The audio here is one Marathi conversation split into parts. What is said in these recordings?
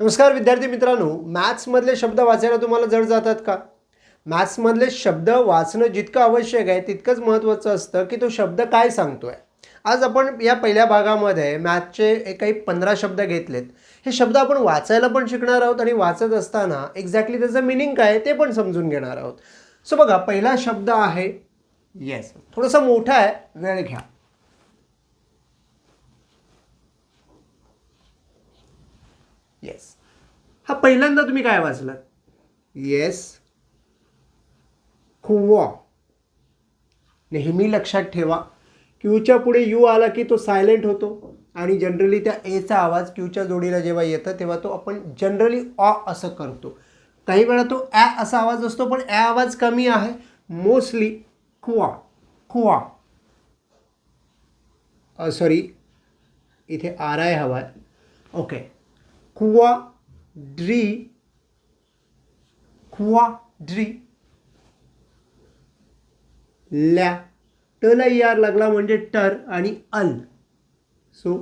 नमस्कार विद्यार्थी मित्रांनो मॅथ्समधले शब्द वाचायला तुम्हाला जड जातात का? मॅथ्समधले शब्द वाचणं जितकं आवश्यक आहे तितकंच महत्त्वाचं असतं की तो शब्द काय सांगतो आहे आज आपण या पहिल्या भागामध्ये मॅथचे काही पंधरा शब्द घेतलेत. हे शब्द आपण वाचायला पण शिकणार आहोत आणि वाचत असताना एक्झॅक्टली त्याचं मिनिंग काय ते पण समजून घेणार आहोत. सो बघा पहिला शब्द आहे येस थोडासा मोठा आहे वेळ घ्या येस हा पहिल्यांदा तुम्ही काय वाचलात? येस खुवा नेहमी लक्षात ठेवा. क्यूच्या पुढे यू आला की तो सायलेंट होतो आणि जनरली त्या एचा आवाज क्यूच्या जोडीला जेव्हा येतं तेव्हा तो आपण जनरली ऑ असं करतो. काही वेळा तो ॲ असा आवाज असतो पण ॲ आवाज कमी आहे. मोस्टली खुवा खुवा सॉरी इथे आर आय हवा आहे. ओके खुवा ड्री खुवा ड्री. ल्या टला यार लागला म्हणजे टर आणि अल. सो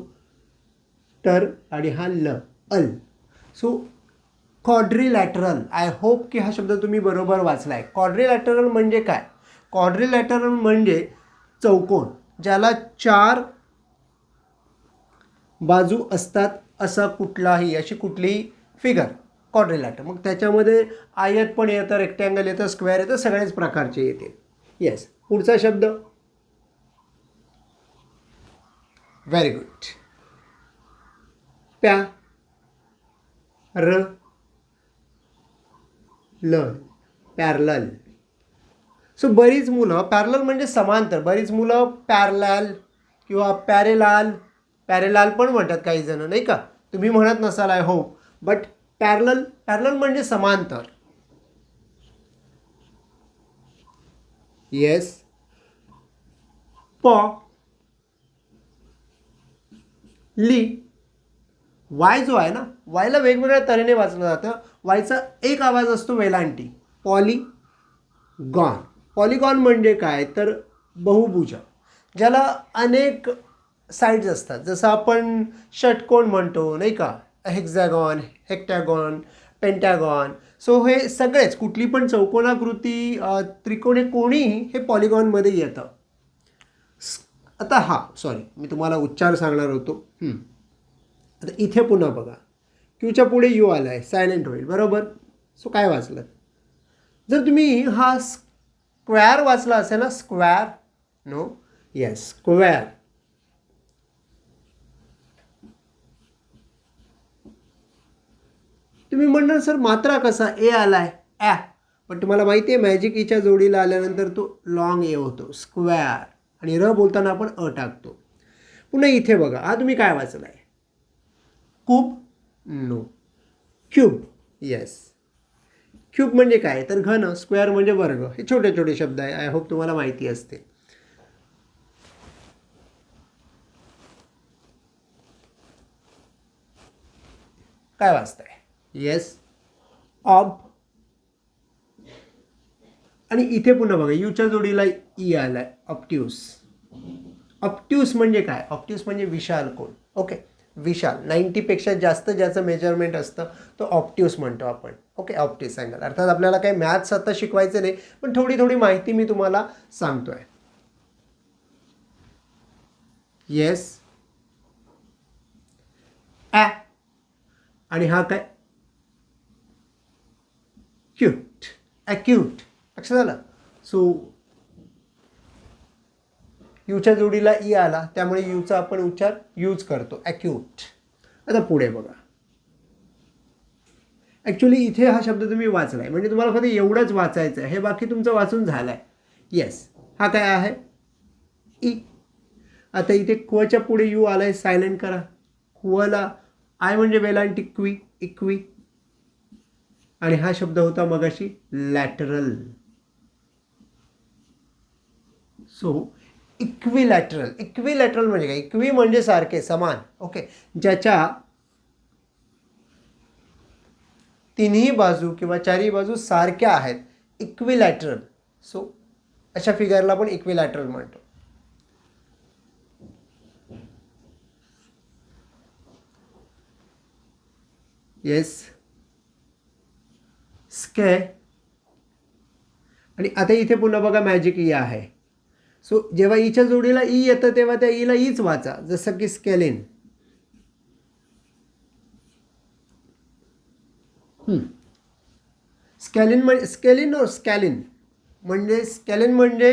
टर आणि हा ल अल. सो कॉड्रिलॅटरल आय होप की हा शब्द तुम्ही बरोबर वाचला आहे कॉड्रिलॅटरल म्हणजे काय? कॉड्रिलॅटरल म्हणजे चौकोन ज्याला चार बाजू असतात असा कुठलाही अशी कुठलीही फिगर कॉड्रिलॅटर मग त्याच्यामध्ये आयत पण येतं रेक्टँगल येतं स्क्वेअर येतं सगळ्याच प्रकारचे येते. येस पुढचा शब्द? व्हेरी गुड प्या र ल पॅरलल सो बरीच मुलं पॅरलल म्हणजे समांतर. बरीच मुलं पॅरलॅल किंवा पॅरेलाल पॅरेलाल पण म्हणतात काही जण नाही का? तुम्ही म्हणत नसाल आय हो बट पॅरल पॅरल म्हणजे समांतर. येस प ली वाय जो आहे ना वायला वेगवेगळ्या तऱ्हेने वाचलं जातं. वायचा एक आवाज असतो वेलांटी. पॉली गॉन पॉलिगॉन म्हणजे काय? तर बहुभुजा ज्याला अनेक साईड्स असतात. जसं आपण षटकोण म्हणतो नाही का? हेक्झॅगॉन हेक्टॅगॉन पेंटॅगॉन सो हे सगळेच कुठली पण चौकोनाकृती त्रिकोणे कोणीही हे पॉलिगॉनमध्ये येतं. आता हा सॉरी मी तुम्हाला उच्चार सांगणार होतो. आता इथे पुन्हा बघा. क्यूच्या पुढे यू आला आहे सायलेंट होईल बरोबर? सो काय वाचलं? जर तुम्ही हा स्क्वेअर वाचला असेल ना स्क्वेअर नो येस स्क्वेअर तुम्ही म्हणणार सर मात्रा कसा? ए आलाय. ॲ पण तुम्हाला माहिती आहे मॅजिक ईच्या जोडीला आल्यानंतर तो लॉंग ए होतो स्क्वेअर आणि र बोलताना आपण अ टाकतो. पुन्हा इथे बघा हा तुम्ही काय वाचलाय? Cube no cube yes cube म्हणजे काय? तर घन स्क्वेअर म्हणजे वर्ग. हे छोटे छोटे शब्द आहे. आय होप तुम्हाला माहिती असते काय वाचताय? येस ऑब आणि इथे पुन्हा बघा यूच्या जोडीला ई आलाय ऑप्ट्यूस ऑप्ट्यूस म्हणजे काय? ऑप्ट्यूस म्हणजे विशाल कोण? ओके विशाल. नाईन्टीपेक्षा जास्त ज्याचं मेजरमेंट असतं तो ऑप्ट्यूस म्हणतो आपण. ओके ऑप्टिस अँगल अर्थात आपल्याला काही मॅथ्स आता शिकवायचं नाही पण थोडी थोडी माहिती मी तुम्हाला सांगतोय. येस ॲ आणि हा काय? क्यूट ॲक्यूट लक्षात झालं सो यूच्या जोडीला ई आला त्यामुळे यूचा आपण उच्चार यूज करतो. ॲक्यूट आता पुढे बघा. ॲक्च्युली इथे हा शब्द तुम्ही वाचलाय. म्हणजे तुम्हाला फक्त एवढंच वाचायचं आहे. हे बाकी तुमचं वाचून झालं आहे येस हा काय आहे? ई आता इथे क्वच्या पुढे यू आलाय. सायलेंट करा. क्वला आय म्हणजे वेलांटी क्वी इक्वी. आणि हा शब्द होता मगाशी लॅटरल सो इक्विलॅटरल इक्विलॅटरल म्हणजे काय? इक्वी म्हणजे सारखे समान. ओके ज्याच्या तिन्ही बाजू किंवा चारही बाजू सारख्या आहेत. इक्विलॅटरल सो अशा फिगरला पण इक्विलॅटरल म्हणतो. येस स्के आणि आता इथे पुन्हा बघा मॅजिक ई आहे. सो जेव्हा ईच्या जोडीला ई येतं तेव्हा त्या ईला ईच वाचा जसं की स्केलिन स्कॅलिन म्हणजे स्केलिन और स्कॅलिन म्हणजे स्कॅलिन म्हणजे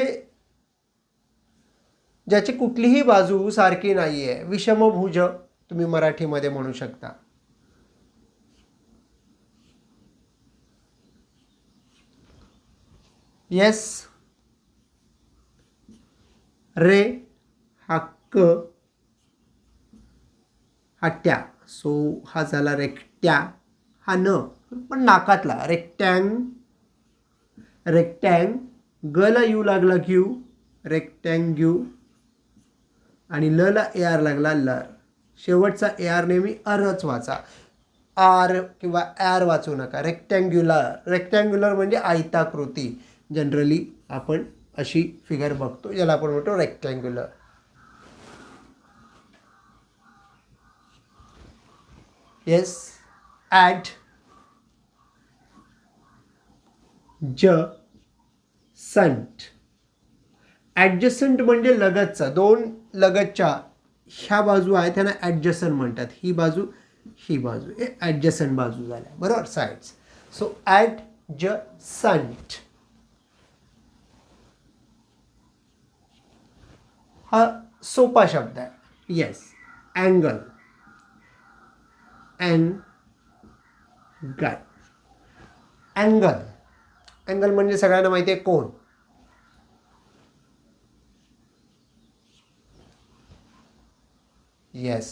ज्याची कुठलीही बाजू सारखी नाही आहे विषमभुज तुम्ही मराठीमध्ये म्हणू शकता. यस रे हा क हा ट्या सो हा झाला रेक्ट्या. हा न पण नाकातला. रेक्टँग. रेक्टँग. गला यू लागला क्यू रेक्टँग्यू आणि ल ला ए आर लागला लर शेवटचा ए आर नेहमी अरच वाचा. आर किंवा ॲर वाचू नका. रेक्टँग्युलर रेक्टँग्युलर म्हणजे आयताकृती. जनरली आपण अशी फिगर बघतो ज्याला आपण म्हणतो rectangular yes adjacent adjacent म्हणजे लगतचा दोन लगतच्या ह्या बाजू आहेत त्यांना ॲडजसन म्हणतात. ही बाजू ही बाजू. हे ॲडजसन बाजू झाल्या. बरोबर? Sides so adjacent हा सोपा शब्द आहे. Yes angle angle angle angle म्हणजे सगळ्यांना माहिती आहे कोण? येस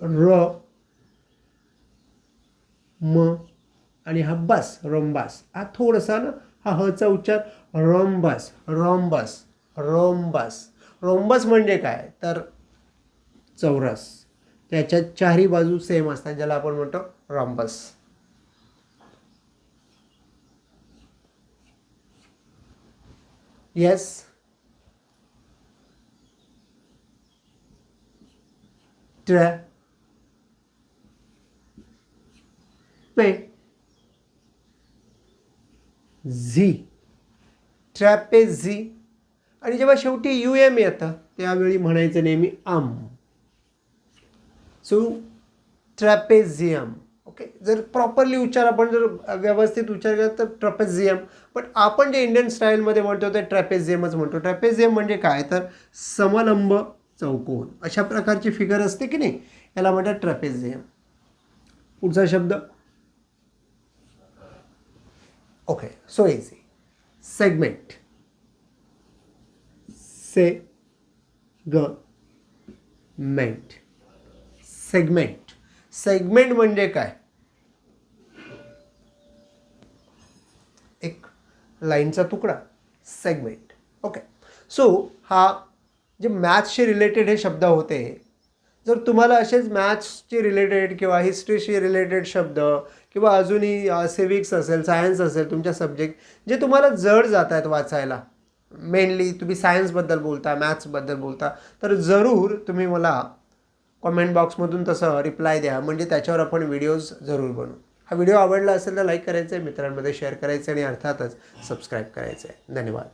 र म आणि हा बस रोमबास हा थोडासा ना हा हचा उच्चार रॉम्बस रॉम्बस रॉम्बस. रॉम्बस म्हणजे काय? तर चौरस. त्याच्या चारही बाजू सेम असतात ज्याला आपण म्हणतो रॉम्बस. Yes trapezia. ट्रॅपेझी. आणि जेव्हा शेवटी यू एम येतं त्यावेळी म्हणायचं नेहमी आम. So trapezium. ओके जर प्रॉपरली उच्चार आपण जर व्यवस्थित उच्चार केला तर ट्रॅपेझियम. पण आपण जे इंडियन स्टाईलमध्ये म्हणतो ते ट्रॅपेझियमच म्हणतो. ट्रॅपेझियम म्हणजे काय? तर समलंब चौकोन. अशा प्रकारची फिगर असते की नाही? याला म्हणतात ट्रॅपेझियम. पुढचा शब्द. ओके सो इझी सेगमेंट से ग सेगमेंट सेगमेंट म्हणजे काय? एक लाईनचा तुकडा. सेगमेंट ओके सो हा जे मॅथ्सशी रिलेटेड हे शब्द होते जर तुम्हाला असेच मॅथ्सची रिलेटेड किंवा हिस्ट्रीशी रिलेटेड शब्द किंवा अजूनही सिविक्स असेल सायन्स असेल तुमच्या सब्जेक्ट जे तुम्हाला जड जात आहेत वाचायला मेनली तुम्ही सायन्सबद्दल बोलता मॅथ्सबद्दल बोलता तर जरूर तुम्ही मला कॉमेंट बॉक्समधून तसं रिप्लाय द्या. म्हणजे त्याच्यावर आपण व्हिडिओज जरूर बनवू हा व्हिडिओ आवडला असेल तर लाईक करायचं आहे मित्रांमध्ये शेअर करायचं आणि अर्थातच सबस्क्राईब करायचं आहे धन्यवाद.